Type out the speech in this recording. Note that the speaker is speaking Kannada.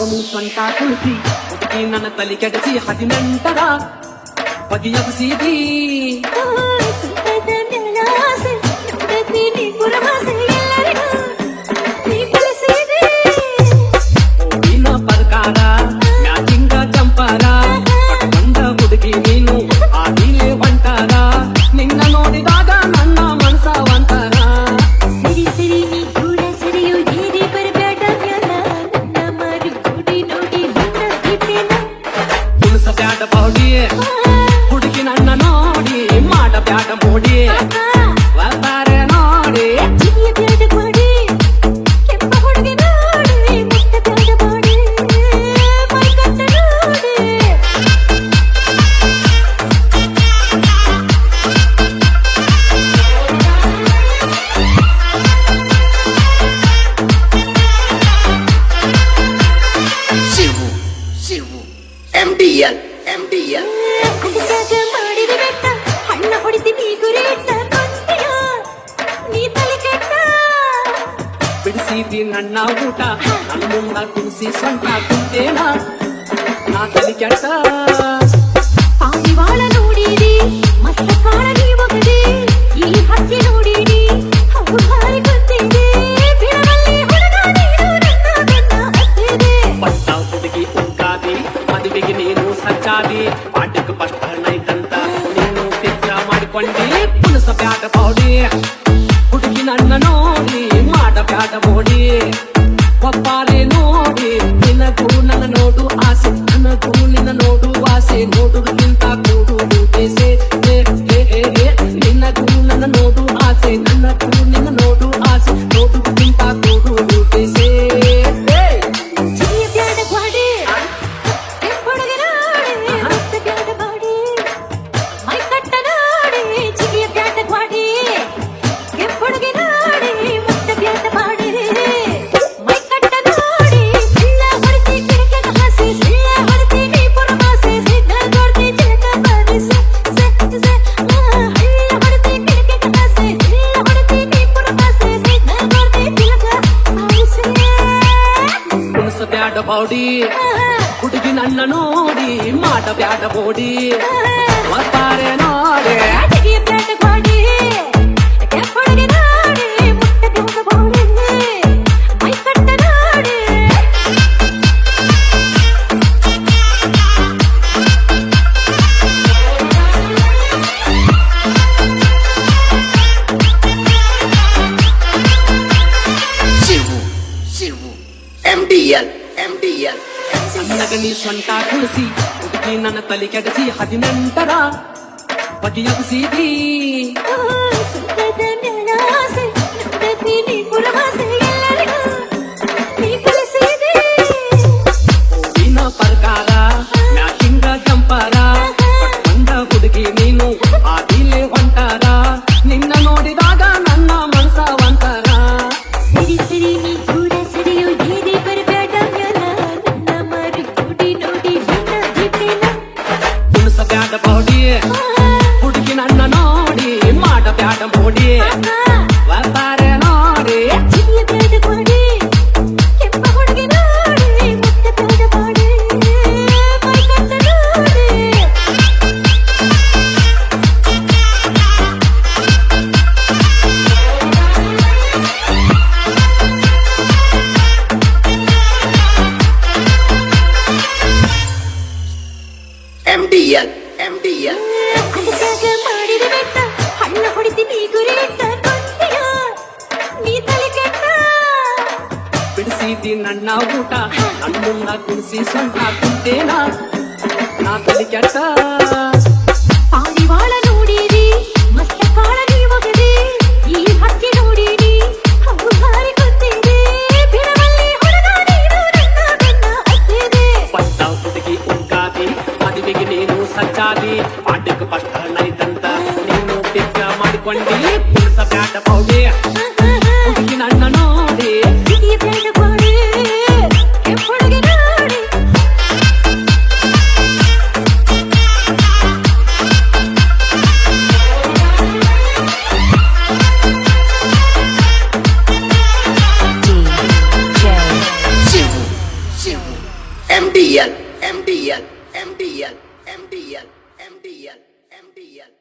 భాగము పంటా కలిసి ఒకటి నన్న తల్లి కడిసి హరినంతరా పది ఒక అగసీది 不离。ಸಣ್ಣ ಊಟ. ನನ್ನಿಂದ ಕುದಿಸಿ ಸೊಂಟ ಕುತ್ತೇನ ನಾ ತಲೆ ಕೆಟ್ಟ ಪಾರಿವಾಳ ಈ ಹಕ್ಕಿ ನೋಡಿರಿ ನೀನು ಪುನಸ ಪೌಡಿ ಮಾಡಿ ಹುಡುಗಿನನ್ನ ನೋಡಿ ಮಾಟ ಬ್ಯಾಡ ಬೋಡಿ ರಿಯಲ್ ಸಣ್ಣಗ ನೀ ಸೊಂಟ ಕುಳಿಸಿ ಹುಡುಗಿ ನನ್ನ ತಲೆ ಕೆಡಿಸಿ ಹದಿನೆಂಟರ ಬಗೆಯಗಿಸಿದಿ ಸುಖದ ನೆಲಾಸೆ ನಮ್ಮ ನೀ ಪುರವಾಸೆ ಬ್ಯಾಡ ಬೌಡಿ ಹುಡುಗಿ ನನ್ನ ನೋಡಿ ಮಾಡ ಬ್ಯಾಡ ಬೋಡಿ ಬರ್ತಾರೆ ನೋಡಿ MDN ಎಂಡಿಯ ಅಲಸಾಗ ಮಾಡಿದ ಬೆಟ್ಟ ಹಣ್ಣ ಹೊಡಿತೀನಿ ಗುರಿ ಬೆಟ್ಟ ಕೊಟ್ಟಿಯ ನೀ ತಲೆ ಕೆಟ್ಟ. ನನ್ನ ಊಟ ನನ್ನನ್ನ ಕುಡಿಸಿ ಸೊಂಟ ಕುಂತೇನ ನಾ ತಲೆ ಕೆಟ್ಟ. ಸಚ್ಚಾದಿ ಪಾಠಕ್ಕೆ ಫಸ್ಟ್ ಐತಂತ ನೀನು ಟಿಕ್ಕ ಮಾಡ್ಕೊಂಡಿ ಪುಲ್ಸ ಬ್ಯಾಟ ಪೌಡಿ. ಹುಡುಗಿನ ಅಣ್ಣ ನೋಡಿ. MDL, MDL, MDL. MDL, MDL, MDL.